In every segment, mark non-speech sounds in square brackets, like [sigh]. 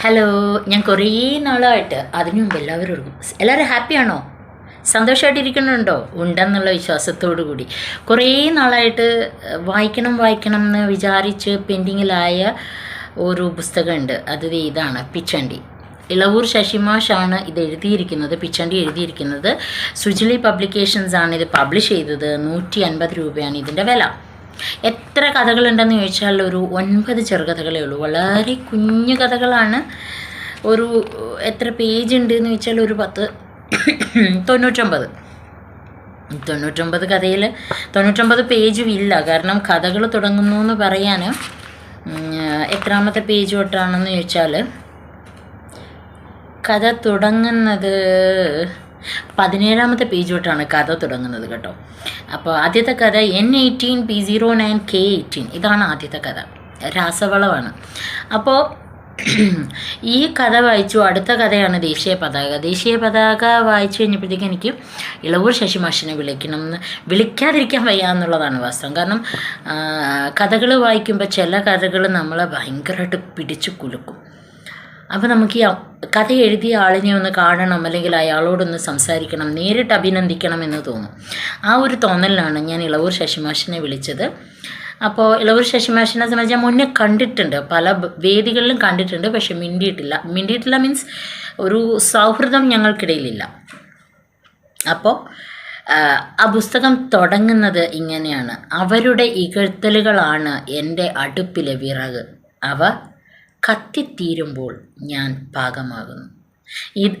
Hello ഞാൻ കുറേ നാളായിട്ട് അതിനു മുമ്പ് എല്ലാവരോടും എല്ലാവരും ഹാപ്പിയാണോ? സന്തോഷമായിട്ടിരിക്കുന്നുണ്ടോ ഉണ്ടെന്നുള്ള വിശ്വാസത്തോടു കൂടി. കുറേ നാളായിട്ട് വായിക്കണം വായിക്കണം എന്ന് വിചാരിച്ച് പെൻഡിങ്ങിലായ ഒരു പുസ്തകമുണ്ട്. അത് ഇതാണ് പിച്ചണ്ടി. ഇളവൂർ ശശിമാഷാണ് ഇത് എഴുതിയിരിക്കുന്നത് പിച്ചണ്ടി എഴുതിയിരിക്കുന്നത്. സുജിലി പബ്ലിക്കേഷൻസ് ആണ് ഇത് പബ്ലിഷ് ചെയ്തത്. നൂറ്റി അൻപത് രൂപയാണ് ഇതിന്റെ വില. എത്ര കഥകളുണ്ടെന്ന് ചോദിച്ചാൽ ഒരു ഒൻപത് ചെറുകഥകളേ ഉള്ളൂ. വളരെ കുഞ്ഞു കഥകളാണ്. ഒരു എത്ര പേജ് ഉണ്ട് എന്ന് ചോദിച്ചാൽ ഒരു പത്ത് തൊണ്ണൂറ്റൊമ്പത്. തൊണ്ണൂറ്റൊമ്പത് കഥയിൽ തൊണ്ണൂറ്റൊമ്പത് പേജും ഇല്ല. കാരണം കഥകൾ തുടങ്ങുന്നു എന്ന് പറയാൻ എത്രാമത്തെ പേജ് തൊട്ടാണെന്ന് ചോദിച്ചാൽ കഥ തുടങ്ങുന്നത് പതിനേഴാമത്തെ പേജ് തൊട്ടാണ് കഥ തുടങ്ങുന്നത് കേട്ടോ. അപ്പോൾ ആദ്യത്തെ കഥ N eighteen P zero nine K eighteen ഇതാണ് ആദ്യത്തെ കഥ. രാസവളമാണ്. അപ്പോൾ ഈ കഥ വായിച്ചു അടുത്ത കഥയാണ് ദേശീയ പതാക. ദേശീയ പതാക വായിച്ചു കഴിഞ്ഞപ്പോഴത്തേക്ക് എനിക്ക് ഇളവൂർ ശശിമാഷിനെ വിളിക്കണം എന്ന് വിളിക്കാതിരിക്കാൻ വയ്യ എന്നുള്ളതാണ് വാസ്തവം. കാരണം കഥകൾ വായിക്കുമ്പോൾ ചില കഥകൾ നമ്മളെ ഭയങ്കരമായിട്ട് പിടിച്ചു കുലുക്കും. അപ്പോൾ നമുക്ക് ഈ കഥ എഴുതിയ ആളിനെ ഒന്ന് കാണണം അല്ലെങ്കിൽ അയാളോടൊന്ന് സംസാരിക്കണം നേരിട്ട് അഭിനന്ദിക്കണം എന്ന് തോന്നും. ആ ഒരു തോന്നലിലാണ് ഞാൻ ഇളവൂർ ശശിമാഷിനെ വിളിച്ചത്. അപ്പോൾ ഇളവൂർ ശശിമാഷിനെ സംബന്ധിച്ച് ഞാൻ മുന്നേ കണ്ടിട്ടുണ്ട്. പല വേദികളിലും കണ്ടിട്ടുണ്ട് പക്ഷെ മിണ്ടിയിട്ടില്ല. മിണ്ടിയിട്ടില്ല മീൻസ് ഒരു സൗഹൃദം ഞങ്ങൾക്കിടയിലില്ല. അപ്പോൾ ആ പുസ്തകം തുടങ്ങുന്നത് ഇങ്ങനെയാണ്. അവരുടെ ഇകഴ്ത്തലുകളാണ് എന്റെ അടുപ്പിലെ വിറക്. അവ കത്തിത്തീരുമ്പോൾ ഞാൻ പാകമാകുന്നു.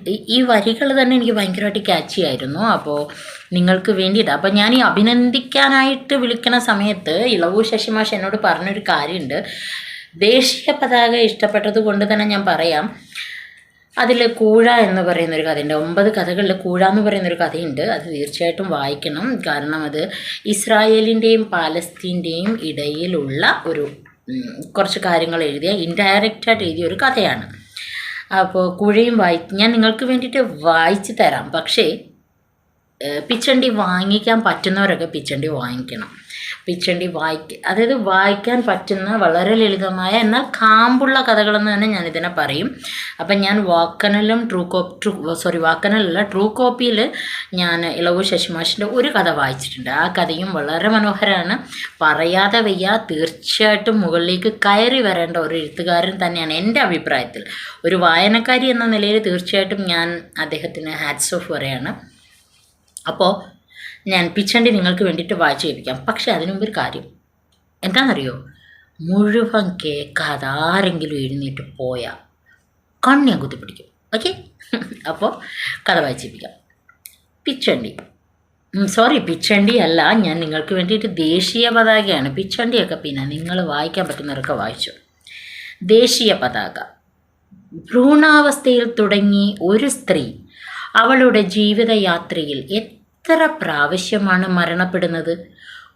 ഈ വരികൾ തന്നെ എനിക്ക് ഭയങ്കരമായിട്ട് ക്യാച്ചി ആയിരുന്നു. അപ്പോൾ നിങ്ങൾക്ക് വേണ്ടിയിട്ട് അപ്പോൾ ഞാൻ ഈ അഭിനന്ദിക്കാനായിട്ട് വിളിക്കുന്ന സമയത്ത് ഇളവൂർ ശശിമാഷ് എന്നോട് പറഞ്ഞൊരു കാര്യമുണ്ട്. ദേശീയ പതാക ഇഷ്ടപ്പെട്ടത് കൊണ്ട് തന്നെ ഞാൻ പറയാം. അതിൽ കൂഴ എന്ന് പറയുന്ന ഒരു കഥയുണ്ട്. ഒമ്പത് കഥകളിൽ കൂഴ എന്ന് പറയുന്ന ഒരു കഥയുണ്ട്. അത് തീർച്ചയായിട്ടും വായിക്കണം. കാരണം അത് ഇസ്രായേലിന്റെയും പാലസ്തീന്റെയും ഇടയിലുള്ള ഒരു കുറച്ച് കാര്യങ്ങൾ എഴുതിയ ഇൻഡയറക്റ്റായിട്ട് എഴുതിയ ഒരു കഥയാണ്. അപ്പോൾ കുഴയും വായി ഞാൻ നിങ്ങൾക്ക് വേണ്ടിയിട്ട് വായിച്ചു തരാം. പക്ഷേ പിച്ചണ്ടി വാങ്ങിക്കാൻ പറ്റുന്നവരൊക്കെ പിച്ചണ്ടി വാങ്ങിക്കണം. പിച്ചണ്ടി വായിക്ക അതായത് വായിക്കാൻ പറ്റുന്ന വളരെ ലളിതമായ എന്നാൽ കാമ്പുള്ള കഥകളെന്ന് തന്നെ ഞാനിതിനെ പറയും. അപ്പം ഞാൻ വാക്കനലും ട്രൂ കോപ്പ് ട്രൂ സോറി വാക്കനലല്ല ട്രൂ കോപ്പിയിൽ ഞാൻ ഇളവൂർ ശശിമാഷിന്റെ ഒരു കഥ വായിച്ചിട്ടുണ്ട്. ആ കഥയും വളരെ മനോഹരമാണ്. പറയാതെ വയ്യ തീർച്ചയായിട്ടും മുകളിലേക്ക് കയറി വരേണ്ട ഒരു എഴുത്തുകാരൻ തന്നെയാണ് എന്റെ അഭിപ്രായത്തിൽ. ഒരു വായനക്കാരി എന്ന നിലയിൽ തീർച്ചയായിട്ടും ഞാൻ അദ്ദേഹത്തിന് ഹാറ്റ്സ് ഓഫ് പറയാണ്. അപ്പോൾ ഞാൻ പിച്ചണ്ടി നിങ്ങൾക്ക് വേണ്ടിയിട്ട് വായിച്ചു കേൾപ്പിക്കാം. പക്ഷേ അതിനു മുമ്പ് ഒരു കാര്യം. എന്താണെന്നറിയോ? മുഴുവൻ കേൾക്കാതെ ആരെങ്കിലും എഴുന്നേറ്റ് പോയാൽ കണ്ണി ഞാൻ കുത്തിപ്പിടിക്കും. ഓക്കെ? [laughs] അപ്പോൾ കഥ വായിച്ചിരിക്കാം പിച്ചണ്ടി. സോറി പിച്ചണ്ടി അല്ല ഞാൻ നിങ്ങൾക്ക് വേണ്ടിയിട്ട് ദേശീയ പതാകയാണ്. പിച്ചണ്ടിയൊക്കെ പിന്നെ നിങ്ങൾ വായിക്കാൻ പറ്റുന്നവരൊക്കെ വായിച്ചു. ദേശീയ പതാക. ഭ്രൂണാവസ്ഥയിൽ തുടങ്ങി ഒരു സ്ത്രീ അവളുടെ ജീവിതയാത്രയിൽ എത്ര പ്രാവശ്യമാണ് മരണപ്പെടുന്നത്?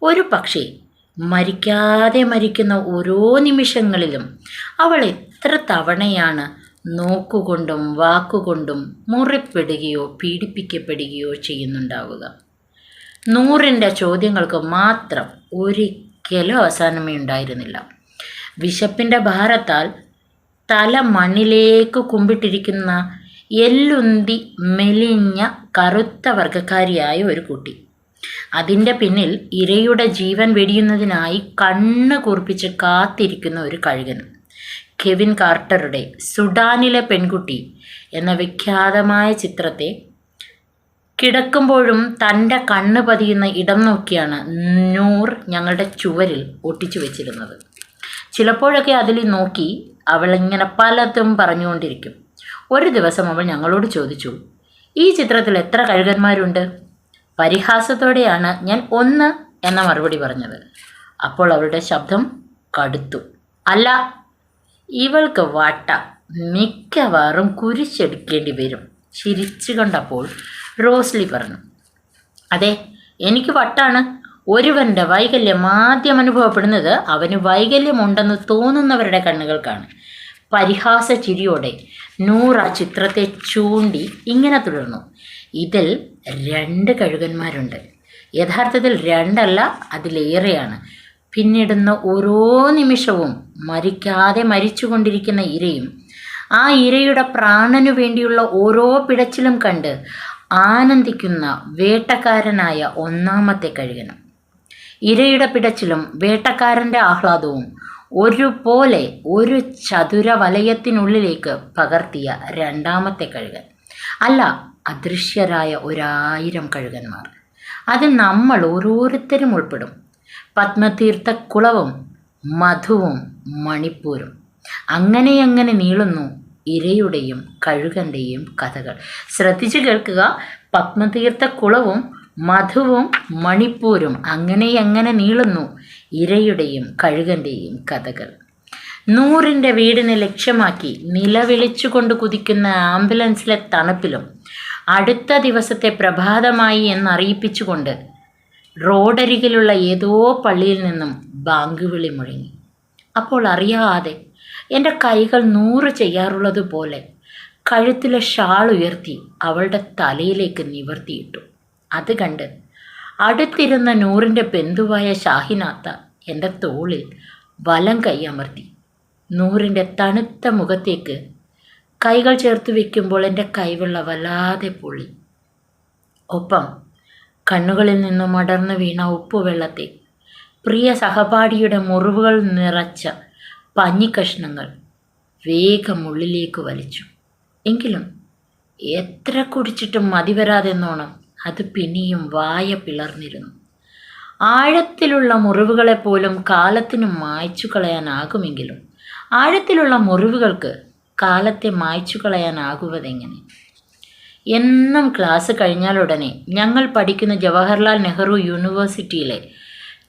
ഒരു പക്ഷേ മരിക്കാതെ മരിക്കുന്ന ഓരോ നിമിഷങ്ങളിലും അവൾ എത്ര തവണയാണ് നോക്കുകൊണ്ടും വാക്കുകൊണ്ടും മുറിപ്പെടുകയോ പീഡിപ്പിക്കപ്പെടുകയോ ചെയ്യുന്നുണ്ടാവുക? നൂറിന്റെ ചോദ്യങ്ങൾക്ക് മാത്രം ഒരിക്കലും അവസാനമേ ഉണ്ടായിരുന്നില്ല. വിശപ്പിന്റെ ഭാരത്താൽ തല മണ്ണിലേക്ക് കുമ്പിട്ടിരിക്കുന്ന എല്ലുന്തി മെലിഞ്ഞ കറുത്ത വർഗക്കാരിയായ ഒരു കുട്ടി. അതിന്റെ പിന്നിൽ ഇരയുടെ ജീവൻ വെടിയുന്നതിനായി കണ്ണ് കൂർപ്പിച്ച് കാത്തിരിക്കുന്ന ഒരു കഴുകനും കെവിൻ കാർട്ടറുടെ സുഡാനിലെ പെൺകുട്ടി എന്ന വിഖ്യാതമായ ചിത്രത്തെ കിടക്കുമ്പോഴും തന്റെ കണ്ണ് പതിയുന്ന ഇടം നോക്കിയാണ് നൂർ ഞങ്ങളുടെ ചുവരിൽ ഒട്ടിച്ചു വെച്ചിരുന്നത്. ചിലപ്പോഴൊക്കെ അതിൽ നോക്കി അവളിങ്ങനെ പലതും പറഞ്ഞുകൊണ്ടിരിക്കും. ഒരു ദിവസം അവൾ ഞങ്ങളോട് ചോദിച്ചു ഈ ചിത്രത്തിൽ എത്ര കഴുകന്മാരുണ്ട്? പരിഹാസത്തോടെയാണ് ഞാൻ ഒന്ന് എന്ന മറുപടി പറഞ്ഞത്. അപ്പോൾ അവളുടെ ശബ്ദം കടുത്തു. അല്ല ഇവൾക്ക് വട്ട മിക്കവാറും കുരിശെടുക്കേണ്ടി വരും. ചിരിച്ചു കണ്ടപ്പോൾ റോസ്ലി പറഞ്ഞു അതെ എനിക്ക് വട്ടാണ്. ഒരുവന്റെ വൈകല്യം ആദ്യം അനുഭവപ്പെടുന്നത് അവന് വൈകല്യമുണ്ടെന്ന് തോന്നുന്നവരുടെ കണ്ണുകൾക്കാണ്. പരിഹാസ ചിരിയോടെ നൂറ ചിത്രത്തെ ചൂണ്ടി ഇങ്ങനെ തുടർന്നു. ഇതിൽ രണ്ട് കഴുകന്മാരുണ്ട്. യഥാർത്ഥത്തിൽ രണ്ടല്ല അതിലേറെയാണ്. പിന്നിടുന്ന ഓരോ നിമിഷവും മരിക്കാതെ മരിച്ചുകൊണ്ടിരിക്കുന്ന ഇരയും ആ ഇരയുടെ പ്രാണനു വേണ്ടിയുള്ള ഓരോ പിടച്ചിലും കണ്ട് ആനന്ദിക്കുന്ന വേട്ടക്കാരനായ ഒന്നാമത്തെ കഴുകനും. ഇരയുടെ പിടച്ചിലും വേട്ടക്കാരന്റെ ആഹ്ലാദവും ഒരുപോലെ ഒരു ചതുര വലയത്തിനുള്ളിലേക്ക് പകർത്തിയ രണ്ടാമത്തെ കഴുകൻ. അല്ല അദൃശ്യരായ ഒരായിരം കഴുകന്മാർ. അത് നമ്മൾ ഓരോരുത്തരും ഉൾപ്പെടും. പത്മതീർത്ഥ കുളവും മധുവും മണിപ്പൂരും. അങ്ങനെ അങ്ങനെ നീളുന്നു ഇരയുടെയും കഴുകന്റെയും കഥകൾ. ശ്രദ്ധിച്ചു കേൾക്കുക പത്മതീർത്ഥ കുളവും മധുവും മണിപ്പൂരും അങ്ങനെ എങ്ങനെ നീളുന്നു ഇരയുടെയും കഴുകന്റെയും കഥകൾ. നൂറിന്റെ വീടിനെ ലക്ഷ്യമാക്കി നിലവിളിച്ചുകൊണ്ട് കുതിക്കുന്ന ആംബുലൻസിലെ തണുപ്പിലും അടുത്ത ദിവസത്തെ പ്രഭാതമായി എന്നറിയിപ്പിച്ചുകൊണ്ട് റോഡരികിലുള്ള ഏതോ പള്ളിയിൽ നിന്നും ബാങ്ക് വിളി മുഴങ്ങി. അപ്പോൾ അറിയാതെ എന്റെ കൈകൾ നൂറ് ചെയ്യാറുള്ളതുപോലെ കഴുത്തിലെ ഷാൾ ഉയർത്തി അവളുടെ തലയിലേക്ക് നിവർത്തിയിട്ടു. അത് കണ്ട്. അടുത്തിരുന്ന നൂറിന്റെ ബന്ധുവായ ഷാഹിനാത്ത എന്റെ തോളിൽ വലം കൈ അമർത്തി. നൂറിന്റെ തണുത്ത മുഖത്തേക്ക് കൈകൾ ചേർത്ത് വയ്ക്കുമ്പോൾ എന്റെ കൈവെള്ള വല്ലാതെ പൊള്ളി. ഒപ്പം കണ്ണുകളിൽ നിന്നും അടർന്നു വീണ ഉപ്പുവെള്ളത്തെ പ്രിയ സഹപാഠിയുടെ മുറിവുകൾ നിറച്ച പഞ്ഞിക്കഷ്ണങ്ങൾ വേഗം ഉള്ളിലേക്ക് വലിച്ചു. എങ്കിലും എത്ര കുടിച്ചിട്ടും മതി വരാതെന്നോണം അത് പിന്നെയും വായ പിളർന്നിരുന്നു. ആഴത്തിലുള്ള മുറിവുകളെപ്പോലും കാലത്തിന് മായ്ച്ചു കളയാനാകുമെങ്കിലും ആഴത്തിലുള്ള മുറിവുകൾക്ക് കാലത്തെ മായ്ച്ചു കളയാനാകുവതെങ്ങനെ? എന്നും ക്ലാസ് കഴിഞ്ഞാലുടനെ ഞങ്ങൾ പഠിക്കുന്ന ജവഹർലാൽ നെഹ്റു യൂണിവേഴ്സിറ്റിയിലെ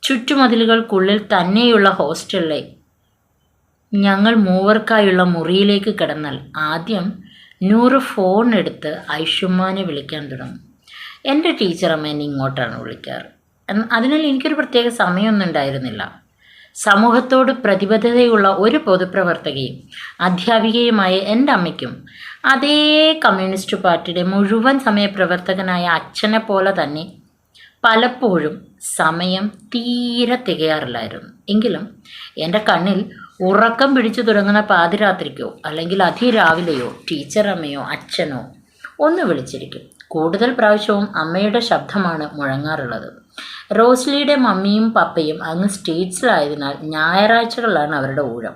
ചുറ്റുമതിലുകൾക്കുള്ളിൽ തന്നെയുള്ള ഹോസ്റ്റലിലെ ഞങ്ങൾ മൂവർക്കായുള്ള മുറിയിലേക്ക് കിടന്നാൽ ആദ്യം നൂറ് ഫോൺ എടുത്ത് ഐഷുമാനെ വിളിക്കാൻ തുടങ്ങും. എന്റെ ടീച്ചറമ്മ എന്നെ ഇങ്ങോട്ടാണ് വിളിക്കാറ്. അതിനാൽ എനിക്കൊരു പ്രത്യേക സമയമൊന്നും ഉണ്ടായിരുന്നില്ല. സമൂഹത്തോട് പ്രതിബദ്ധതയുള്ള ഒരു പൊതുപ്രവർത്തകയും അധ്യാപികയുമായ എന്റെ അമ്മയ്ക്കും അതേ കമ്മ്യൂണിസ്റ്റ് പാർട്ടിയുടെ മുഴുവൻ സമയ പ്രവർത്തകനായ അച്ഛനെ പോലെ തന്നെ പലപ്പോഴും സമയം തീരെ തികയാറില്ലായിരുന്നു. എങ്കിലും എന്റെ കണ്ണിൽ ഉറക്കം പിടിച്ചു തുടങ്ങുന്ന പാതിരാത്രിക്കോ അല്ലെങ്കിൽ അതിരാവിലെയോ ടീച്ചറമ്മയോ അച്ഛനോ ഒന്ന് വിളിച്ചിരിക്കും. കൂടുതൽ പ്രാവശ്യവും അമ്മയുടെ ശബ്ദമാണ് മുഴങ്ങാറുള്ളത്. റോസ്ലിയുടെ മമ്മിയും പപ്പയും അങ്ങ് സ്റ്റേറ്റ്സിലായതിനാൽ ഞായറാഴ്ചകളിലാണ് അവരുടെ ഊഴം.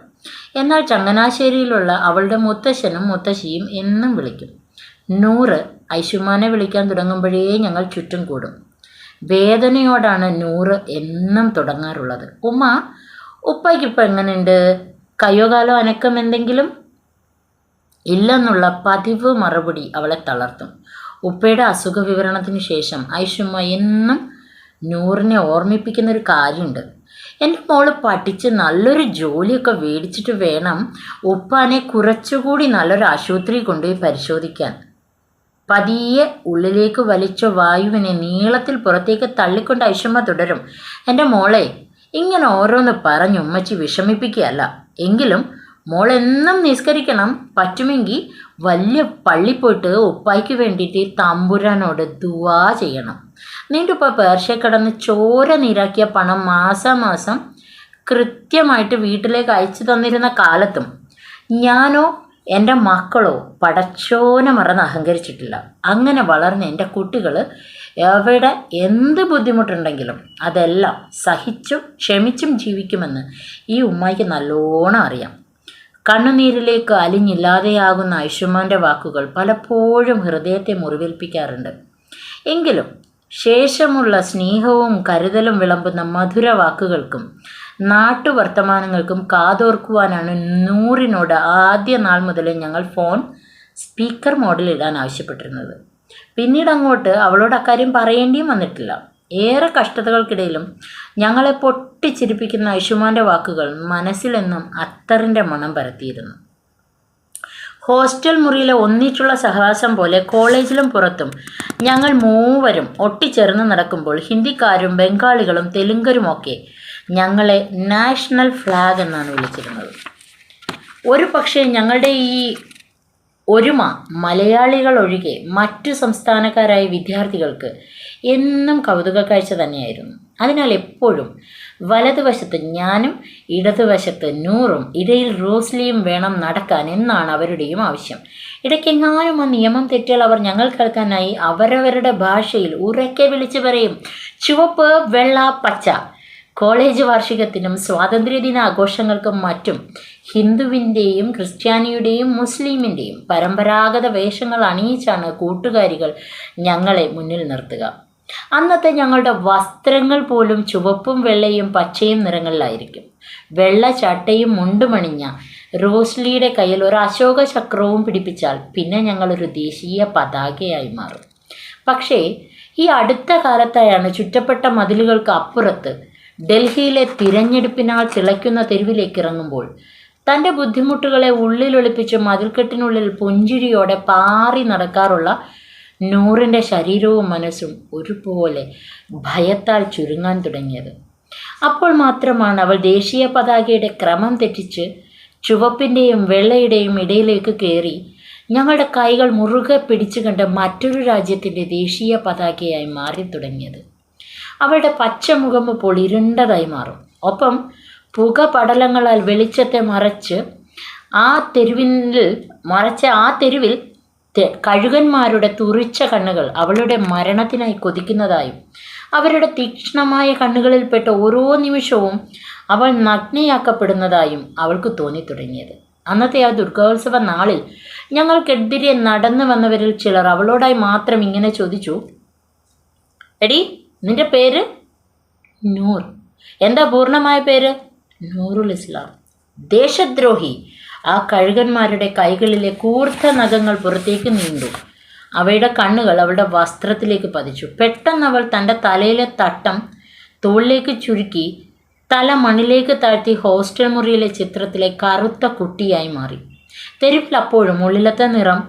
എന്നാൽ ചങ്ങനാശ്ശേരിയിലുള്ള അവളുടെ മുത്തശ്ശനും മുത്തശ്ശിയും എന്നും വിളിക്കും. നൂറ് ഐശുമാനെ വിളിക്കാൻ തുടങ്ങുമ്പോഴേ ഞങ്ങൾ ചുറ്റും കൂടും. വേദനയോടാണ് നൂറ് എന്നും തുടങ്ങാറുള്ളത്. ഉമ്മ ഉപ്പയ്ക്കിപ്പോൾ എങ്ങനെയുണ്ട്? കയ്യോ കാലോ അനക്കം എന്തെങ്കിലും? ഇല്ലെന്നുള്ള പതിവ് മറുപടി അവളെ തളർത്തും. ഉപ്പയുടെ അസുഖ വിവരണത്തിന് ശേഷം ഐഷുമ്മ എന്നും നൂറിനെ ഓർമ്മിപ്പിക്കുന്ന ഒരു കാര്യമുണ്ട്. എന്റെ മോൾ പഠിച്ച് നല്ലൊരു ജോലിയൊക്കെ മേടിച്ചിട്ട് വേണം ഉപ്പാനെ കുറച്ചുകൂടി നല്ലൊരു ആശുപത്രി കൊണ്ടുപോയി പരിശോധിക്കാൻ. പതിയെ ഉള്ളിലേക്ക് വലിച്ച വായുവിനെ നീളത്തിൽ പുറത്തേക്ക് തള്ളിക്കൊണ്ട് ഐഷമ്മ തുടരും. എന്റെ മോളെ ഇങ്ങനെ ഓരോന്ന് പറഞ്ഞ് ഉമ്മച്ചി വിഷമിപ്പിക്കുകയല്ല. എങ്കിലും മോൾ എന്നും നിസ്കരിക്കണം. പറ്റുമെങ്കിൽ വലിയ പള്ളി പോയിട്ട് ഉപ്പായ്ക്ക് വേണ്ടിയിട്ട് തമ്പുരാനോട് ദുവാ ചെയ്യണം. നിന്റെ ഉപ്പ പേർഷ്യ കടന്ന് ചോര നീരാക്കിയ പണം മാസാമാസം കൃത്യമായിട്ട് വീട്ടിലേക്ക് അയച്ചു തന്നിരുന്ന കാലത്തും ഞാനോ എന്റെ മക്കളോ പടച്ചോനെ മറന്ന് അഹങ്കരിച്ചിട്ടില്ല. അങ്ങനെ വളർന്ന എന്റെ കുട്ടികൾ എവിടെ എന്ത് ബുദ്ധിമുട്ടുണ്ടെങ്കിലും അതെല്ലാം സഹിച്ചും ക്ഷമിച്ചും ജീവിക്കുമെന്ന് ഈ ഉമ്മായിക്ക് നല്ലോണം അറിയാം. കണ്ണുനീരിലേക്ക് അലിഞ്ഞില്ലാതെയാകുന്ന ഐഷുമാന്റെ വാക്കുകൾ പലപ്പോഴും ഹൃദയത്തെ മുറിവേൽപ്പിക്കാറുണ്ട്. എങ്കിലും ശേഷമുള്ള സ്നേഹവും കരുതലും വിളമ്പുന്ന മധുര വാക്കുകൾക്കും നാട്ടുവർത്തമാനങ്ങൾക്കും കാതോർക്കുവാനാണ് നൂറിനോട് ആദ്യ നാൾ മുതലേ ഞങ്ങൾ ഫോൺ സ്പീക്കർ മോഡിൽ ഇടാൻ ആവശ്യപ്പെട്ടിരുന്നത്. പിന്നീട് അങ്ങോട്ട് അവളോട് അക്കാര്യം പറയേണ്ടിയും വന്നിട്ടില്ല. ഏറെ കഷ്ടതകൾക്കിടയിലും ഞങ്ങളെ പൊട്ടിച്ചിരിപ്പിക്കുന്ന ഐഷുമാന്റെ വാക്കുകൾ മനസ്സിലെന്നും അത്തറിന്റെ മണം പരത്തിയിരുന്നു. ഹോസ്റ്റൽ മുറിയിലെ ഒന്നിച്ചുള്ള സഹവാസം പോലെ കോളേജിലും പുറത്തും ഞങ്ങൾ മൂവരും ഒട്ടിച്ചേർന്ന് നടക്കുമ്പോൾ ഹിന്ദിക്കാരും ബംഗാളികളും തെലുങ്കരുമൊക്കെ ഞങ്ങളെ നാഷണൽ ഫ്ലാഗ് എന്നാണ് വിളിച്ചിരുന്നത്. ഒരു പക്ഷേ ഞങ്ങളുടെ ഈ ഒരുമ മലയാളികൾ ഒഴികെ മറ്റു സംസ്ഥാനക്കാരായ വിദ്യാർത്ഥികൾക്ക് എന്നും കൗതുക കാഴ്ച തന്നെയായിരുന്നു. അതിനാൽ എപ്പോഴും വലതുവശത്ത് ഞാനും ഇടതുവശത്ത് നൂറും ഇടയിൽ റോസ്ലിയും വേണം നടക്കാൻ എന്നാണ് അവരുടെയും ആവശ്യം. ഇടയ്ക്കെങ്ങാനും ആ നിയമം തെറ്റിയാൽ അവർ ഞങ്ങൾ കേൾക്കാനായി അവരവരുടെ ഭാഷയിൽ ഉറക്കെ വിളിച്ചു പറയും ചുവപ്പ് വെള്ള പച്ച. കോളേജ് വാർഷികത്തിനും സ്വാതന്ത്ര്യദിന ആഘോഷങ്ങൾക്കും മറ്റും ഹിന്ദുവിന്റെയും ക്രിസ്ത്യാനിയുടെയും മുസ്ലിമിന്റെയും പരമ്പരാഗത വേഷങ്ങൾ അണിയിച്ചാണ് കൂട്ടുകാരികൾ ഞങ്ങളെ മുന്നിൽ നിർത്തുക. അന്നത്തെ ഞങ്ങളുടെ വസ്ത്രങ്ങൾ പോലും ചുവപ്പും വെള്ളയും പച്ചയും നിറങ്ങളിലായിരിക്കും. വെള്ള ചട്ടയും മുണ്ടുമണിഞ്ഞ റോസ്ലിയുടെ കയ്യിൽ ഒരു അശോക ചക്രവും പിടിപ്പിച്ചാൽ പിന്നെ ഞങ്ങളൊരു ദേശീയ പതാകയായി മാറും. പക്ഷേ ഈ അടുത്ത കാലത്തായാണ് ചുറ്റപ്പെട്ട മതിലുകൾക്ക് അപ്പുറത്ത് ഡൽഹിയിലെ തിരഞ്ഞെടുപ്പിനാൽ തിളയ്ക്കുന്ന തെരുവിലേക്ക് ഇറങ്ങുമ്പോൾ തന്റെ ബുദ്ധിമുട്ടുകളെ ഉള്ളിലൊളിപ്പിച്ച് മതിൽക്കെട്ടിനുള്ളിൽ പുഞ്ചിരിയോടെ പാറി നടക്കാറുള്ള നൂറിന്റെ ശരീരവും മനസ്സും ഒരുപോലെ ഭയത്താൽ ചുരുങ്ങാൻ തുടങ്ങിയത്. അപ്പോൾ മാത്രമാണ് അവൾ ദേശീയ പതാകയുടെ ക്രമം തെറ്റിച്ച് ചുവപ്പിന്റെയും വെള്ളയുടെയും ഇടയിലേക്ക് കയറി ഞങ്ങളുടെ കൈകൾ മുറുകെ പിടിച്ചു കണ്ട് മറ്റൊരു രാജ്യത്തിന്റെ ദേശീയ പതാകയായി മാറി തുടങ്ങിയത്. അവളുടെ പച്ചമുഖം ഇപ്പോൾ ഇരുണ്ടതായി മാറും. ഒപ്പം പുക പടലങ്ങളാൽ വെളിച്ചത്തെ മറച്ച് ആ തെരുവിൽ മറച്ച ആ തെരുവിൽ കഴുകന്മാരുടെ തുറിച്ച കണ്ണുകൾ അവളുടെ മരണത്തിനായി കൊതിക്കുന്നതായും അവരുടെ തീക്ഷ്ണമായ കണ്ണുകളിൽപ്പെട്ട ഓരോ നിമിഷവും അവൾ നഗ്നയാക്കപ്പെടുന്നതായും അവൾക്ക് തോന്നി തുടങ്ങിയത് അന്നത്തെ ആ ദുർഗോത്സവ നാളിൽ ഞങ്ങൾക്കെതിരെ നടന്നു വന്നവരിൽ ചിലർ അവളോടായി മാത്രം ഇങ്ങനെ ചോദിച്ചു എടി നിന്റെ പേര്? നൂർ. എന്താ പൂർണമായ പേര്? നൂറുൽ ഇസ്ലാം. ദേശദ്രോഹി. ആ കഴുകന്മാരുടെ കൈകളിലെ കൂർത്ത നഖങ്ങൾ പുറത്തേക്ക് നീണ്ടു. അവയുടെ കണ്ണുകൾ അവളുടെ വസ്ത്രത്തിലേക്ക് പതിച്ചു. പെട്ടെന്ന് അവൾ തന്റെ തലയിലെ തട്ടം തോളിലേക്ക് ചുരുക്കി തല മണ്ണിലേക്ക് താഴ്ത്തി ഹോസ്റ്റൽ മുറിയിലെ ചിത്രത്തിലെ കറുത്ത കുട്ടിയായി മാറി. തെരുവിൽ അപ്പോഴും ഉള്ളിലത്തെ നിറം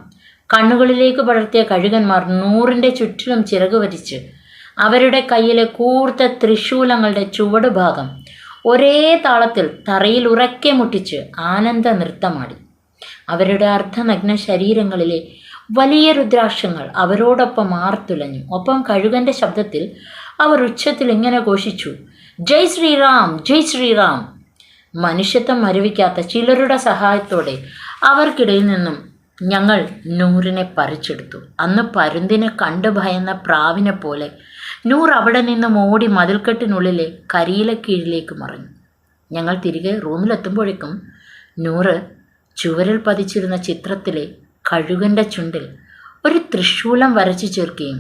കണ്ണുകളിലേക്ക് പടർത്തിയ കഴുകന്മാർ നൂറിന്റെ ചുറ്റിലും ചിറക് വരിച്ച് അവരുടെ കയ്യിലെ കൂർത്ത ത്രിശൂലങ്ങളുടെ ചുവട് ഭാഗം ഒരേ താളത്തിൽ തറയിൽ ഉറക്കെ മുട്ടിച്ച് ആനന്ദ നൃത്തമാടി അവരുടെ അർദ്ധനഗ്ന ശരീരങ്ങളിലെ വലിയ രുദ്രാക്ഷങ്ങൾ അവരോടൊപ്പം ആർത്തുലഞ്ഞു. ഒപ്പം കഴുകന്റെ ശബ്ദത്തിൽ അവർ ഉച്ചത്തിൽ ഇങ്ങനെ ഘോഷിച്ചു ജയ് ശ്രീറാം ജയ് ശ്രീറാം. മനുഷ്യത്വം മരവിക്കാത്ത ചിലരുടെ സഹായത്തോടെ അവർക്കിടയിൽ നിന്നും ഞങ്ങൾ നൂറിനെ പറിച്ചെടുത്തു. അന്ന് പരുന്തിനെ കണ്ടു ഭയന്ന പ്രാവിനെ പോലെ നൂർ അവിടെ നിന്നും ഓടി മതിൽക്കെട്ടിനുള്ളിലെ കരിയില കീഴിലേക്ക് മറഞ്ഞു. ഞങ്ങൾ തിരികെ റൂമിലെത്തുമ്പോഴേക്കും നൂറ് ചുവരിൽ പതിച്ചിരുന്ന ചിത്രത്തിലെ കഴുകന്റെ ചുണ്ടിൽ ഒരു തൃശൂലം വരച്ചു ചേർക്കുകയും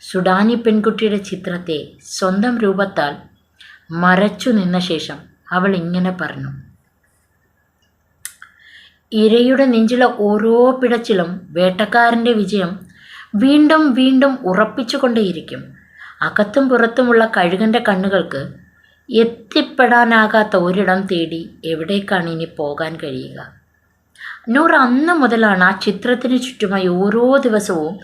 സുഡാനി പെൺകുട്ടിയുടെ ചിത്രത്തെ സ്വന്തം രൂപത്താൽ മറച്ചു നിന്ന ശേഷം അവൾ ഇങ്ങനെ പറഞ്ഞു. ഇരയുടെ നെഞ്ചിലെ ഓരോ പിടച്ചിലും വേട്ടക്കാരന്റെ വിജയം വീണ്ടും വീണ്ടും ഉറപ്പിച്ചുകൊണ്ടേയിരിക്കും. അകത്തും പുറത്തുമുള്ള കഴുകന്റെ കണ്ണുകൾക്ക് എത്തിപ്പെടാനാകാത്ത ഒരിടം തേടി എവിടേക്കാണ് ഇനി പോകാൻ കഴിയുക? നൂർ അന്ന് മുതലാണ് ആ ചിത്രത്തിന് ചുറ്റുമായി ഓരോ ദിവസവും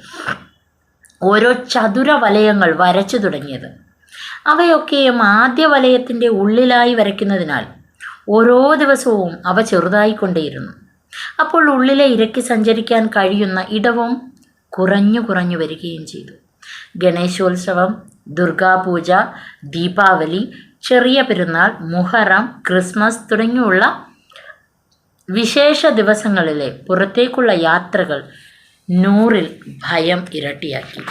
ഓരോ ചതുര വലയങ്ങൾ വരച്ചു തുടങ്ങിയത്. അവയൊക്കെയും ആദ്യ വലയത്തിന്റെ ഉള്ളിലായി വരയ്ക്കുന്നതിനാൽ ഓരോ ദിവസവും അവ ചെറുതായിക്കൊണ്ടേയിരുന്നു. അപ്പോൾ ഉള്ളിലെ ഇരക്കി സഞ്ചരിക്കാൻ കഴിയുന്ന ഇടവും കുറഞ്ഞു കുറഞ്ഞു വരികയും ചെയ്തു. ഗണേശോത്സവം ദുർഗാപൂജ ദീപാവലി ചെറിയ പെരുന്നാൾ മുഹറം ക്രിസ്മസ് തുടങ്ങിയുള്ള വിശേഷ ദിവസങ്ങളിലെ പുറത്തേക്കുള്ള യാത്രകൾ നൂറിൽ ഭയം ഇരട്ടിയാക്കി.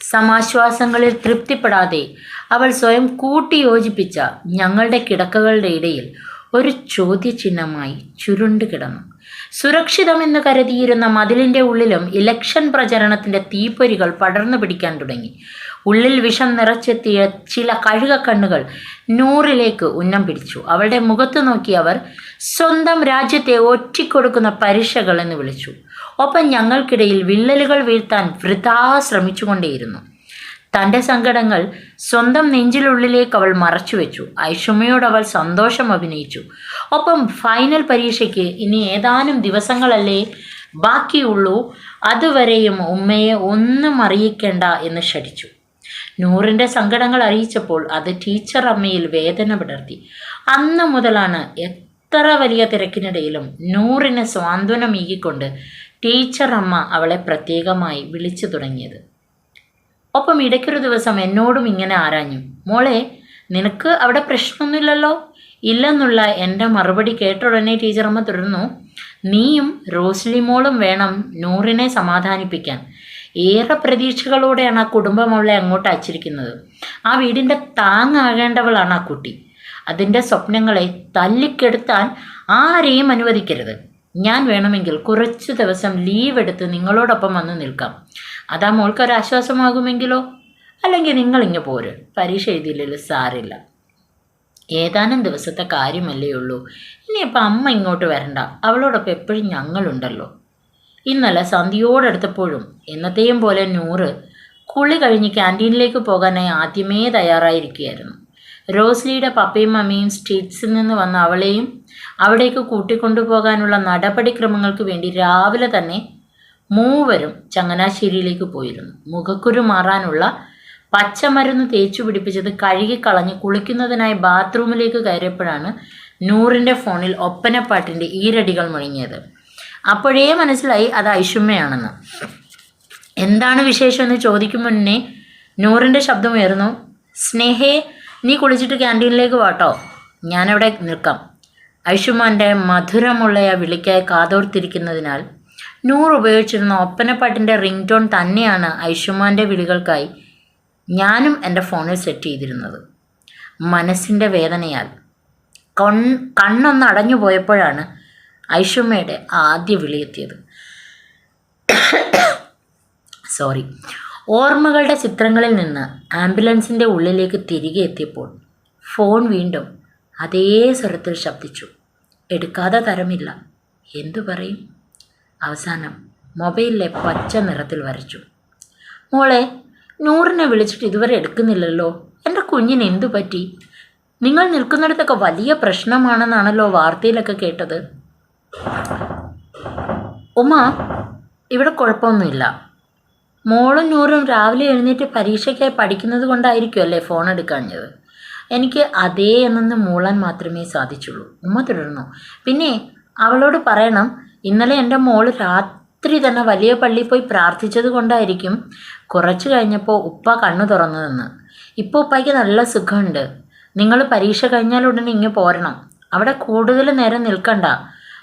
സമാശ്വാസങ്ങളിൽ തൃപ്തിപ്പെടാതെ അവൾ സ്വയം കൂട്ടിയോജിപ്പിച്ച ഞങ്ങളുടെ കിടക്കകളുടെ ഇടയിൽ ഒരു ചോദ്യചിഹ്നമായി ചുരുണ്ട് കിടന്നു. സുരക്ഷിതമെന്ന് കരുതിയിരുന്ന മതിലിന്റെ ഉള്ളിലും ഇലക്ഷൻ പ്രചരണത്തിന്റെ തീപ്പൊരികൾ പടർന്നു പിടിക്കാൻ തുടങ്ങി. ഉള്ളിൽ വിഷം നിറച്ചെത്തിയ ചില കഴുകക്കണ്ണുകൾ നൂറിലേക്ക് ഉന്നം പിടിച്ചു. അവളുടെ മുഖത്ത് നോക്കി അവർ സ്വന്തം രാജ്യത്തെ ഒറ്റിക്കൊടുക്കുന്ന പരീക്ഷകൾ എന്ന് വിളിച്ചു. ഒപ്പം ഞങ്ങൾക്കിടയിൽ വിള്ളലുകൾ വീഴ്ത്താൻ വൃഥാ ശ്രമിച്ചുകൊണ്ടേയിരുന്നു. തന്റെ സങ്കടങ്ങൾ സ്വന്തം നെഞ്ചിലുള്ളിലേക്ക് അവൾ മറച്ചുവെച്ചു. ഐഷുമയോട് അവൾ സന്തോഷം അഭിനയിച്ചു. ഒപ്പം ഫൈനൽ പരീക്ഷയ്ക്ക് ഇനി ഏതാനും ദിവസങ്ങളല്ലേ ബാക്കിയുള്ളൂ. അതുവരെയും ഉമ്മയെ ഒന്നും അറിയിക്കേണ്ട എന്ന് ശഠിച്ചു. നൂറിന്റെ സങ്കടങ്ങൾ അറിയിച്ചപ്പോൾ അത് ടീച്ചർ അമ്മയിൽ വേദന വിടർത്തി അന്ന് മുതലാണ് എത്ര വലിയ തിരക്കിനിടയിലും നൂറിന് സ്വാന്തനമീകിക്കൊണ്ട് ടീച്ചർ അമ്മ അവളെ പ്രത്യേകമായി വിളിച്ചു തുടങ്ങിയത്. ഒപ്പം ഇടയ്ക്കൊരു ദിവസം എന്നോടും ഇങ്ങനെ ആരാഞ്ഞു. മോളെ നിനക്ക് അവിടെ പ്രശ്നമൊന്നുമില്ലല്ലോ? ഇല്ലെന്നുള്ള എന്റെ മറുപടി കേട്ട ഉടനെ ടീച്ചറമ്മ തുടർന്നു. നീയും റോസ്ലി മോളും വേണം നൂറിനെ സമാധാനിപ്പിക്കാൻ. ഏറെ പ്രതീക്ഷകളോടെയാണ് ആ കുടുംബം അവളെ അങ്ങോട്ട് അയച്ചിരിക്കുന്നത്. ആ വീടിന്റെ താങ്ങാകേണ്ടവളാണ് ആ കുട്ടി. അതിന്റെ സ്വപ്നങ്ങളെ തല്ലിക്കെടുത്താൻ ആരെയും അനുവദിക്കരുത്. ഞാൻ വേണമെങ്കിൽ കുറച്ച് ദിവസം ലീവ് എടുത്ത് നിങ്ങളോടൊപ്പം വന്ന് നിൽക്കാം. അതാ മോൾക്ക് ഒരു ആശ്വാസമാകുമെങ്കിലോ അല്ലെങ്കിൽ നിങ്ങളിങ്ങ് പോര്. പരീക്ഷ എഴുതിയില്ലല്ലോ സാരില്ല ഏതാനും ദിവസത്തെ കാര്യമല്ലേ ഉള്ളൂ. ഇനിയിപ്പോൾ അമ്മ ഇങ്ങോട്ട് വരണ്ട. അവളോടൊപ്പം എപ്പോഴും ഞങ്ങളുണ്ടല്ലോ. ഇന്നലെ സന്ധ്യയോടെടുത്തപ്പോഴും എന്നത്തെയും പോലെ നൂറ് കുളി കഴിഞ്ഞ് ക്യാന്റീനിലേക്ക് പോകാനായി ആദ്യമേ തയ്യാറായിരിക്കുകയായിരുന്നു. റോസ്ലിയുടെ പപ്പയും മമ്മിയും സ്റ്റേറ്റ്സിൽ നിന്ന് വന്ന അവളെയും അവിടേക്ക് കൂട്ടിക്കൊണ്ടുപോകാനുള്ള നടപടിക്രമങ്ങൾക്ക് വേണ്ടി രാവിലെ തന്നെ മൂവരും ചങ്ങനാശ്ശേരിയിലേക്ക് പോയിരുന്നു. മുഖക്കുരു മാറാനുള്ള പച്ചമരുന്ന് തേച്ചു പിടിപ്പിച്ചത് കഴുകിക്കളഞ്ഞ് കുളിക്കുന്നതിനായി ബാത്റൂമിലേക്ക് കയറിയപ്പോഴാണ് നൂറിന്റെ ഫോണിൽ ഒപ്പനപ്പാട്ടിന്റെ ഈരടികൾ മുഴങ്ങിയത്. അപ്പോഴേ മനസ്സിലായി അത് ഐഷുമ്മയാണെന്ന്. എന്താണ് വിശേഷം എന്ന് ചോദിക്കും മുന്നേ നൂറിന്റെ ശബ്ദമുയർന്നു സ്നേഹേ നീ കുളിച്ചിട്ട് ക്യാന്റീനിലേക്ക് വാട്ടോ. ഞാനവിടെ നിൽക്കാം. ഐഷുമാന്റെ മധുരമുള്ള വിളിക്കായി കാതോർത്തിരിക്കുന്നതിനാൽ നൂർ ഉപയോഗിച്ചിരുന്ന ഒപ്പനപ്പാട്ടിന്റെ റിംഗ് ടോൺ തന്നെയാണ് ഐഷുമാന്റെ വിളികൾക്കായി ഞാനും എന്റെ ഫോണിൽ സെറ്റ് ചെയ്തിരുന്നത്. മനസ്സിന്റെ വേദനയാൽ. കൺ കണ്ണൊന്ന് അടഞ്ഞു പോയപ്പോഴാണ് ഐഷുമ്മയുടെ ആദ്യ വിളിയെത്തിയത് സോറി ഓർമ്മകളുടെ ചിത്രങ്ങളിൽ നിന്ന് ആംബുലൻസിന്റെ ഉള്ളിലേക്ക് തിരികെ എത്തിയപ്പോൾ ഫോൺ വീണ്ടും അതേ സ്വരത്തിൽ ശബ്ദിച്ചു. എടുക്കാതെ തരമില്ല. എന്തു പറയും? അവസാനം മൊബൈലിലെ പച്ച നിറത്തിൽ വരച്ചു. മോളെ നൂറിനെ വിളിച്ചിട്ട് ഇതുവരെ എടുക്കുന്നില്ലല്ലോ. എന്റെ കുഞ്ഞിന് എന്തു പറ്റി? നിങ്ങൾ നിൽക്കുന്നിടത്തൊക്കെ വലിയ പ്രശ്നമാണെന്നാണല്ലോ വാർത്തയിലൊക്കെ കേട്ടത്. ഉമ്മ ഇവിടെ കുഴപ്പമൊന്നുമില്ല. മോളും നൂറും രാവിലെ എഴുന്നേറ്റ് പരീക്ഷയ്ക്കായി പഠിക്കുന്നത് കൊണ്ടായിരിക്കുമല്ലേ ഫോൺ എടുക്കാഞ്ഞത്? എനിക്ക് അതേ എന്നൊന്ന് മൂളാൻ മാത്രമേ സാധിച്ചുള്ളൂ. ഉമ്മ തുടർന്നു. പിന്നെ അവളോട് പറയണം ഇന്നലെ എന്റെ മോൾ രാത്രി തന്നെ വലിയ പള്ളിയിൽ പോയി പ്രാർത്ഥിച്ചത് കൊണ്ടായിരിക്കും കുറച്ച് കഴിഞ്ഞപ്പോൾ ഉപ്പ കണ്ണു തുറന്നു നിന്ന്. ഇപ്പോൾ ഉപ്പയ്ക്ക് നല്ല സുഖമുണ്ട്. നിങ്ങൾ പരീക്ഷ കഴിഞ്ഞാൽ ഉടനെ ഇങ്ങ് പോരണം. അവിടെ കൂടുതൽ നേരം നിൽക്കണ്ട.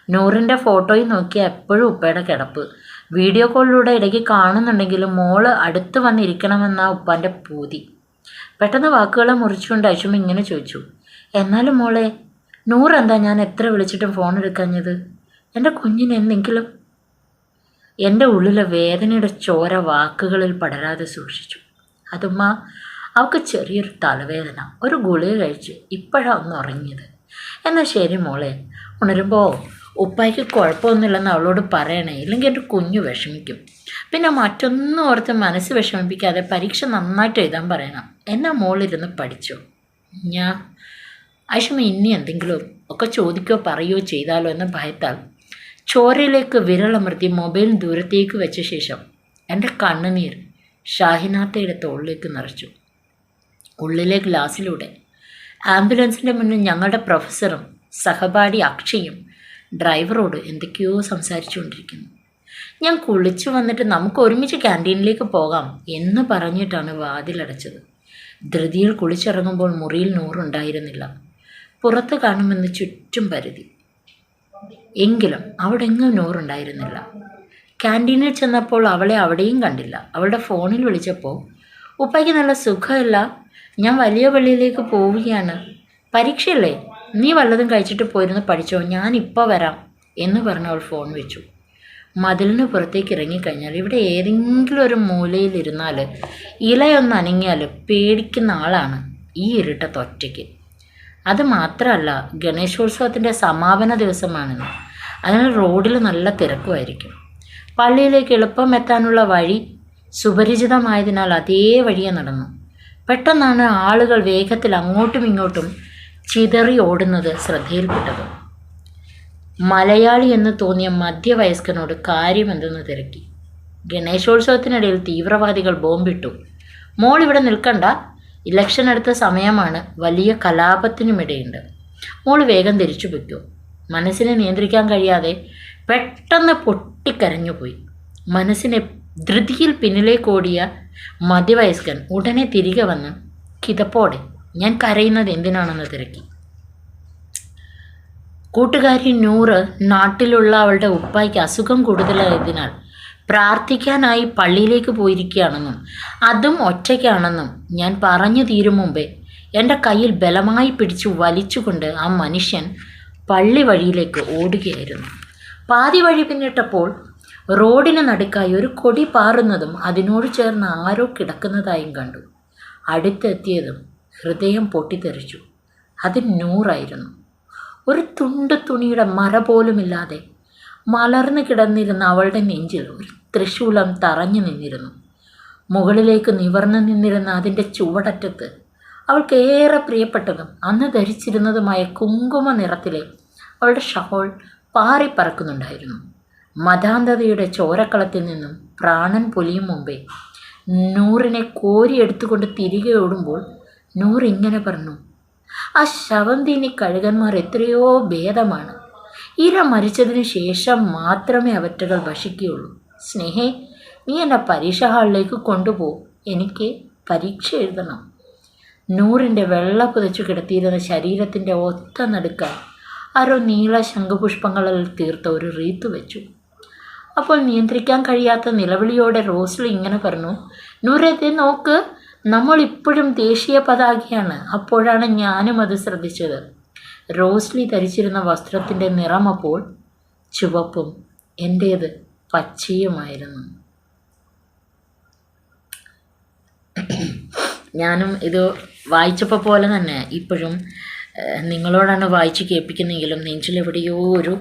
നൂറിന്റെ ഫോട്ടോയിൽ നോക്കിയാൽ എപ്പോഴും ഉപ്പയുടെ കിടപ്പ്. വീഡിയോ കോളിലൂടെ ഇടയ്ക്ക് കാണുന്നുണ്ടെങ്കിലും മോൾ അടുത്ത് വന്നിരിക്കണമെന്ന ഉപ്പാന്റെ പൂതി. പെട്ടെന്ന് വാക്കുകളെ മുറിച്ചുകൊണ്ട് അശുമ ഇങ്ങനെ ചോദിച്ചു. എന്നാലും മോളെ നൂറെന്താ ഞാൻ എത്ര വിളിച്ചിട്ടും ഫോൺ എടുക്കാഞ്ഞത്? എന്റെ കുഞ്ഞിന് എന്തെങ്കിലും എന്റെ ഉള്ളിലെ വേദനയുടെ ചോര വാക്കുകളിൽ പടരാതെ സൂക്ഷിച്ചു. അതുമ്മ അവൾക്ക് ചെറിയൊരു തലവേദന ഒരു ഗുളിക കഴിച്ച് ഇപ്പോഴാണ് ഒന്ന് ഉറങ്ങിയത്. എന്നാൽ ശരി മോളെ ഉണരുമ്പോൾ ഉപ്പായ്ക്ക് കുഴപ്പമൊന്നുമില്ലെന്ന് അവളോട് പറയണേ ഇല്ലെങ്കിൽ എന്റെ കുഞ്ഞു വിഷമിക്കും. പിന്നെ മറ്റൊന്നും ഓർത്ത് മനസ്സ് വിഷമിപ്പിക്കാതെ പരീക്ഷ നന്നായിട്ട് എഴുതാൻ പറയണം. എന്നാൽ മോളിരുന്ന് പഠിച്ചു? ഞാൻ ആയിഷമ ഇനി എന്തെങ്കിലും ഒക്കെ ചോദിക്കോ പറയുകയോ ചെയ്താലോ എന്ന ഭയത്താൽ ചോരയിലേക്ക് വിരളമർത്തി മൊബൈൽ ദൂരത്തേക്ക് വെച്ച ശേഷം എന്റെ കണ്ണുനീർ ഷാഹിനാത്തയുടെ തോളിലേക്ക് നിറച്ചു. ഉള്ളിലെ ഗ്ലാസിലൂടെ ആംബുലൻസിന്റെ മുന്നിൽ ഞങ്ങളുടെ പ്രൊഫസറും സഹപാഠി അക്ഷയും ഡ്രൈവറോട് എന്തൊക്കെയോ സംസാരിച്ചുകൊണ്ടിരിക്കുന്നു. ഞാൻ കുളിച്ചു വന്നിട്ട് നമുക്ക് ഒരുമിച്ച് ക്യാന്റീനിലേക്ക് പോകാം എന്ന് പറഞ്ഞിട്ടാണ് വാതിലടച്ചത്. ധൃതിയിൽ കുളിച്ചിറങ്ങുമ്പോൾ മുറിയിൽ നൂറുണ്ടായിരുന്നില്ല. പുറത്ത് കാണുമെന്ന് ചുറ്റും പരിധി എങ്കിലും അവിടെ എങ്ങും നൂറുണ്ടായിരുന്നില്ല ക്യാന്റീനിൽ ചെന്നപ്പോൾ അവളെ അവിടെയും കണ്ടില്ല. അവളുടെ ഫോണിൽ വിളിച്ചപ്പോൾ ഉപ്പയ്ക്ക് നല്ല സുഖമില്ല. ഞാൻ വലിയ പള്ളിയിലേക്ക് പോവുകയാണ്. പരീക്ഷയല്ലേ? നീ വല്ലതും കഴിച്ചിട്ട് പോയിരുന്ന് പഠിച്ചോ? ഞാൻ ഇപ്പോൾ വരാം. എന്ന് പറഞ്ഞ് അവൾ ഫോൺ വെച്ചു. മതിലിന് പുറത്തേക്ക് ഇറങ്ങിക്കഴിഞ്ഞാൽ ഇവിടെ ഏതെങ്കിലും ഒരു മൂലയിലിരുന്നാൽ ഇലയൊന്ന് അനങ്ങിയാൽ പേടിക്കുന്ന ആളാണ് ഈ ഇരുട്ടത്ത് ഒറ്റയ്ക്ക് അത് മാത്രമല്ല ഗണേശോത്സവത്തിന്റെ സമാപന ദിവസമാണെന്ന് അതിനാൽ റോഡിൽ നല്ല തിരക്കുമായിരിക്കും. പള്ളിയിലേക്ക് എളുപ്പം എത്താനുള്ള വഴി സുപരിചിതമായതിനാൽ അതേ വഴിയെ നടന്നു. പെട്ടെന്നാണ് ആളുകൾ വേഗത്തിൽ അങ്ങോട്ടും ഇങ്ങോട്ടും ചിതറി ഓടുന്നത് ശ്രദ്ധയിൽപ്പെട്ടത്. മലയാളി എന്ന് തോന്നിയ മധ്യവയസ്കനോട് കാര്യമെന്തെന്ന് തിരക്കി. ഗണേശോത്സവത്തിനിടയിൽ തീവ്രവാദികൾ ബോംബിട്ടു. മോൾ ഇവിടെ നിൽക്കണ്ട ഇലക്ഷൻ അടുത്ത സമയമാണ് വലിയ കലാപത്തിനുമിടയുണ്ട്. മോൾ വേഗം തിരിച്ചു പൊയ്ക്കോ. മനസ്സിനെ നിയന്ത്രിക്കാൻ കഴിയാതെ പെട്ടെന്ന് പൊട്ടിക്കരഞ്ഞുപോയി മനസ്സിനെ ധൃതിയിൽ പിന്നിലേക്കോടിയ മധ്യവയസ്കൻ ഉടനെ തിരികെ വന്ന് കിതപ്പോടെ ഞാൻ കരയുന്നത് എന്തിനാണെന്ന് തിരക്കി. കൂട്ടുകാരി നൂറ് നാട്ടിലുള്ള അവളുടെ ഉപ്പായ്ക്ക് അസുഖം കൂടുതലായതിനാൽ പ്രാർത്ഥിക്കാനായി പള്ളിയിലേക്ക് പോയിരിക്കുകയാണെന്നും അതും ഒറ്റയ്ക്കാണെന്നും ഞാൻ പറഞ്ഞു തീരും മുമ്പേ എന്റെ കയ്യിൽ ബലമായി പിടിച്ചു വലിച്ചുകൊണ്ട് ആ മനുഷ്യൻ പള്ളി വഴിയിലേക്ക് ഓടുകയായിരുന്നു. പാതി വഴി പിന്നിട്ടപ്പോൾ റോഡിന് നടുക്കായി ഒരു കൊടി പാറുന്നതും അതിനോട് ചേർന്ന് ആരോ കിടക്കുന്നതായും കണ്ടു. അടുത്തെത്തിയതും ഹൃദയം പൊട്ടിത്തെറിച്ചു. അത് നൂറായിരുന്നു. ഒരു തുണ്ട് തുണിയുടെ മറ പോലുമില്ലാതെ മലർന്നു കിടന്നിരുന്ന അവളുടെ നെഞ്ചിൽ ഒരു തൃശൂലം തറഞ്ഞു നിന്നിരുന്നു. മുകളിലേക്ക് നിവർന്നു നിന്നിരുന്ന അതിന്റെ ചുവടറ്റത്ത് അവൾക്ക് ഏറെ പ്രിയപ്പെട്ടതും അന്ന് ധരിച്ചിരുന്നതുമായ കുങ്കുമ നിറത്തിലെ അവളുടെ ഷഹോൾ പാറിപ്പറക്കുന്നുണ്ടായിരുന്നു മതാന്തതയുടെ ചോരക്കളത്തിൽ നിന്നും പ്രാണൻ പൊലിയും മുമ്പേ നൂറിനെ കോരിയെടുത്തുകൊണ്ട് തിരികെ ഓടുമ്പോൾ നൂറ് ഇങ്ങനെ പറഞ്ഞു ആ ശവം തീനി കഴുകന്മാർ എത്രയോ ഭേദമാണ്. ഇര മരിച്ചതിന് ശേഷം മാത്രമേ അവറ്റകൾ ഭക്ഷിക്കുകയുള്ളൂ. സ്നേഹേ നീ എന്നെ പരീക്ഷ ഹാളിലേക്ക് കൊണ്ടുപോകും എനിക്ക് പരീക്ഷ എഴുതണം. നൂറിന്റെ വെള്ള പുതച്ചു കിടത്തിയിരുന്ന ശരീരത്തിന്റെ ഒത്ത നടുക്ക ആരോ നീള ശംഖുപുഷ്പങ്ങളിൽ തീർത്ത ഒരു റീത്ത് വെച്ചു. അപ്പോൾ നിയന്ത്രിക്കാൻ കഴിയാത്ത നിലവിളിയോടെ റോസ്ലി ഇങ്ങനെ പറഞ്ഞു നൂരത്തെ നോക്ക് നമ്മൾ ഇപ്പോഴും ദേശീയ പതാകയാണ് അപ്പോഴാണ് ഞാനും അത് ശ്രദ്ധിച്ചത്. റോസ്ലി ധരിച്ചിരുന്ന വസ്ത്രത്തിന്റെ നിറം അപ്പോൾ ചുവപ്പും എന്റേത് പച്ചയുമായിരുന്നു. ഞാനും ഇത് വായിച്ചപ്പോൾ പോലെ തന്നെ ഇപ്പോഴും നിങ്ങളോടാണ് വായിച്ച് കേൾപ്പിക്കുന്നെങ്കിലും നെഞ്ചിലെവിടെയോ ഒരു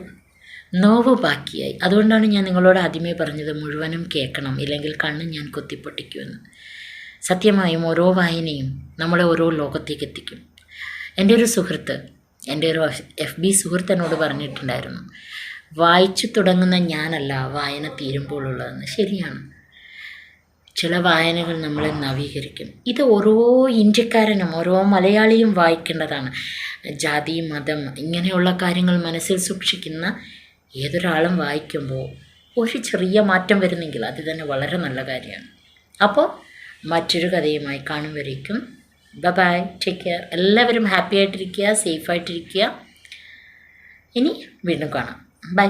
നോവ് ബാക്കിയായി. അതുകൊണ്ടാണ് ഞാൻ നിങ്ങളോട് ആദ്യമേ പറഞ്ഞത് മുഴുവനും കേൾക്കണം ഇല്ലെങ്കിൽ കണ്ണ് ഞാൻ കൊത്തിപ്പൊട്ടിക്കുമെന്ന് സത്യമായും ഓരോ വായനയും നമ്മളെ ഓരോ ലോകത്തേക്ക് എത്തിക്കും. എന്റെ ഒരു സുഹൃത്ത് എന്റെ ഒരു എഫ് ബി സുഹൃത്തനോട് പറഞ്ഞിട്ടുണ്ടായിരുന്നു വായിച്ചു തുടങ്ങുന്ന ഞാനല്ല വായന തീരുമ്പോഴുള്ളതെന്ന്. ശരിയാണ്. ചില വായനകൾ നമ്മളെ നവീകരിക്കും. ഇത് ഓരോ ഇന്ത്യക്കാരനും ഓരോ മലയാളിയും വായിക്കേണ്ടതാണ്. ജാതി മതം ഇങ്ങനെയുള്ള കാര്യങ്ങൾ മനസ്സിൽ സൂക്ഷിക്കുന്ന ഏതൊരാളും വായിക്കുമ്പോൾ ഒരു ചെറിയ മാറ്റം വരുന്നെങ്കിൽ അത് തന്നെ വളരെ നല്ല കാര്യമാണ്. അപ്പോൾ മറ്റൊരു കഥയുമായി കാണും വരേക്കും. ബ ബൈ ടേക്ക് കെയർ എല്ലാവരും ഹാപ്പി ആയിട്ടിരിക്കുക സേഫ് ആയിട്ടിരിക്കുക. ഇനി വീണ്ടും കാണാം. ബൈ